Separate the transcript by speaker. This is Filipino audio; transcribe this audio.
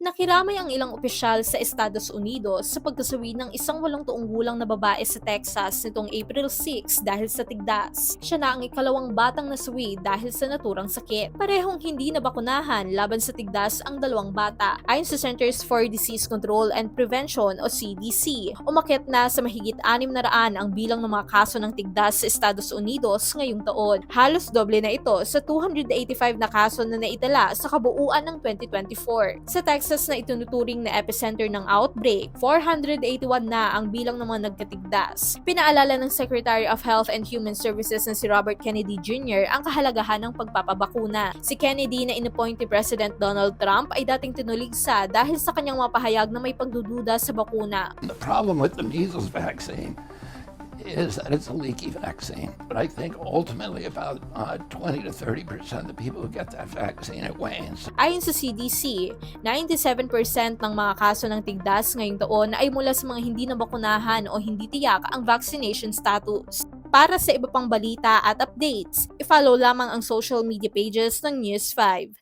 Speaker 1: Nakiramay ang ilang opisyal sa Estados Unidos sa pagkasawi ng isang walong tuong gulang na babae sa Texas nitong April 6 dahil sa tigdas. Siya na ang ikalawang batang nasawi dahil sa naturang sakit. Parehong hindi nabakunahan laban sa tigdas ang dalawang bata. Ayon sa Centers for Disease Control and Prevention o CDC, umakyat na sa mahigit 600 ang bilang ng mga kaso ng tigdas sa Estados Unidos ngayong taon. Halos doble na ito sa 285 na kaso na naitala sa kabuuan ng 2024. Sa Texas na itinuturing na epicenter ng outbreak, 481 na ang bilang ng mga nagkatigdas. Pinaalala ng Secretary of Health and Human Services na si Robert Kennedy Jr. ang kahalagahan ng pagpapabakuna. Si Kennedy na inappoint ni President Donald Trump ay dating tinuligsa dahil sa kanyang mapahayag na may pagdududa sa bakuna.
Speaker 2: The problem with the measles vaccine is that it's a leaky vaccine. But I think ultimately about uh, 20 to 30 percent of the people who get that vaccine, it wanes.
Speaker 1: Ayon sa CDC, 97% ng mga kaso ng tigdas ngayong taon ay mula sa mga hindi nabakunahan o hindi tiyak ang vaccination status. Para sa iba pang balita at updates, i-follow lamang ang social media pages ng News 5.